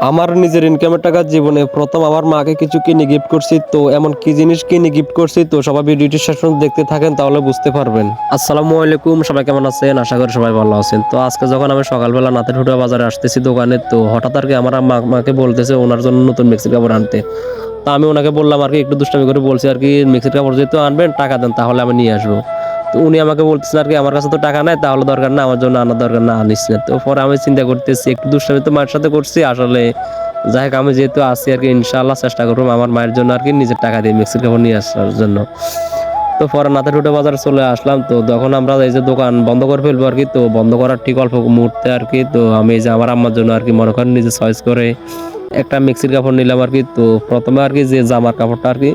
আমার নিজের ইনকামের টাকা জীবনে প্রথম আমার মাকে কিছু কিনে গিফট করছি, তো এমন কি জিনিস কিনে গিফট করছি, তো সবাই ভিডিওটি পর্যন্ত দেখতে থাকেন, তাহলে বুঝতে পারবেন। আসসালামু আলাইকুম, সবাই কেমন আছেন? আশা করি সবাই ভালো আছেন। তো আজকে যখন আমি সকালবেলা নাতে ঠুটা বাজারে আসতেছি দোকানে, তো হঠাৎ আর কি আমার মাকে বলতেছে ওনার জন্য নতুন মিক্সির কাপড় আনতে। তা আমি ওনাকে বললাম আর কি, একটু দুষ্টামি করে বলছি আর কি মিক্সির কাপড় যেহেতু আনবেন, টাকা দেন, তাহলে আমি নিয়ে আসব। তো উনি আমাকে বলতেছেন, আর কি, আমার কাছে তো টাকা নাই, তাহলে দরকার না, আমার জন্য আনার দরকার না, আনিস না। তো পরে আমি চিন্তা করতেছি, একটু দুষ্টামি তো মায়ের সাথে করছি, আসলে যাই হোক, আমি যেহেতু আসি আর কি, ইনশাআল্লাহ চেষ্টা করব আমার মায়ের জন্য আর কি, নিজের টাকা দিয়ে মিক্সির কাপড় নিয়ে আসার জন্য। তো পরে নাতে টুটে বাজারে চলে আসলাম, তো তখন আমরা এই যে দোকান বন্ধ করে ফেলব আর কি, তো বন্ধ করার ঠিক অল্প মুহূর্তে আর কি, তো আমি এই যে আমার আম্মার জন্য আর কি, মনে করেন নিজে চয়েস করে একটা মিক্সির কাপড় নিলাম আর কি, তো প্রথমে আর কি যে জামার কাপড়টা আর কি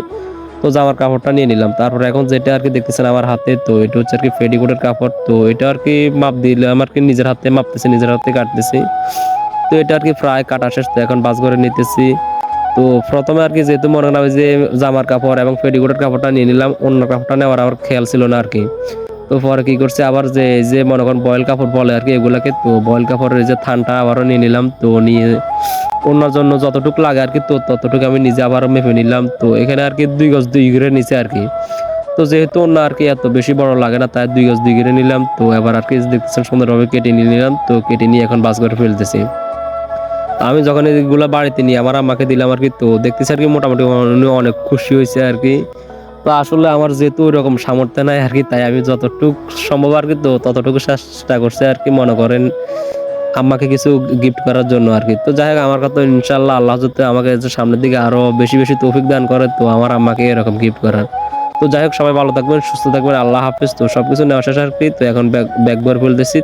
তো জামার কাপড়টা নিয়ে নিলাম। তারপর এখন যেটা আর কি দেখতেছেন আমার হাতে, তো এটা হচ্ছে আর কি ফেডিকোটের কাপড়। তো এটা আর কি মাপ দিলে আমার কি নিজের হাতে মাপতেছি, নিজের হাতে কাটতেছি। তো এটা আর কি প্রায় কাটা শেষ, তো এখন বাস করে নিতেছি। তো প্রথমে আর কি যেহেতু মনে আমি যে জামার কাপড় এবং ফেডিকোটের কাপড়টা নিয়ে নিলাম, অন্য কাপড়টা নেওয়ার আমার খেয়াল ছিল না আর কি। তো পরে কি করছে? আবার যে যে মনে করেন বয়েল কাপড় বলে আর কি এগুলাকে, তো বয়েল কাপড়ের যে থানটা আবারও নিয়ে নিলাম, তো নিয়ে অন্যর জন্য যতটুকু লাগে আর কি, তো ততটুকু আমি নিজে আবারও মেপে নিলাম। তো এখানে আর কি দুই গজ দুই ঘিরে নিচে আর কি। তো যেহেতু অন্য আর কি এত বেশি বড় লাগে না, তাই দুই গজ দুই ঘিরে নিলাম। তো এবার আর কি দেখতেছেন সুন্দরভাবে কেটে নিয়ে নিলাম, তো কেটে নিয়ে এখন বাস করে ফেলতেছি। আমি যখন এগুলো বাড়িতে নিয়ে আমার আমাকে দিলাম আর কি, তো দেখতেছি আর কি মোটামুটি অনেক খুশি হয়েছে আর কি। তো আসলে আমার যেহেতু ওইরকম সামর্থ্য নাই আর কি, তাই আমি যতটুকু সম্ভব আর কি তো ততটুকু চেষ্টা করছে আর কি, মনে করেন আম্মাকে কিছু গিফট করার জন্য আর কি। তো যাই হোক, আমার কথা ইনশাল্লাহ আল্লাহ যদি আমাকে সামনের দিকে আরও বেশি বেশি তৌফিক দান করে, তো আমার আম্মাকে এরকম গিফট করার। তো যাই হোক, সবাই ভালো থাকবেন, সুস্থ থাকবেন, আল্লাহ হাফিজ। তো সবকিছু নেওয়া শেষ আর কি, তো এখন ব্যাগ ব্যাগ ফেলতেছি।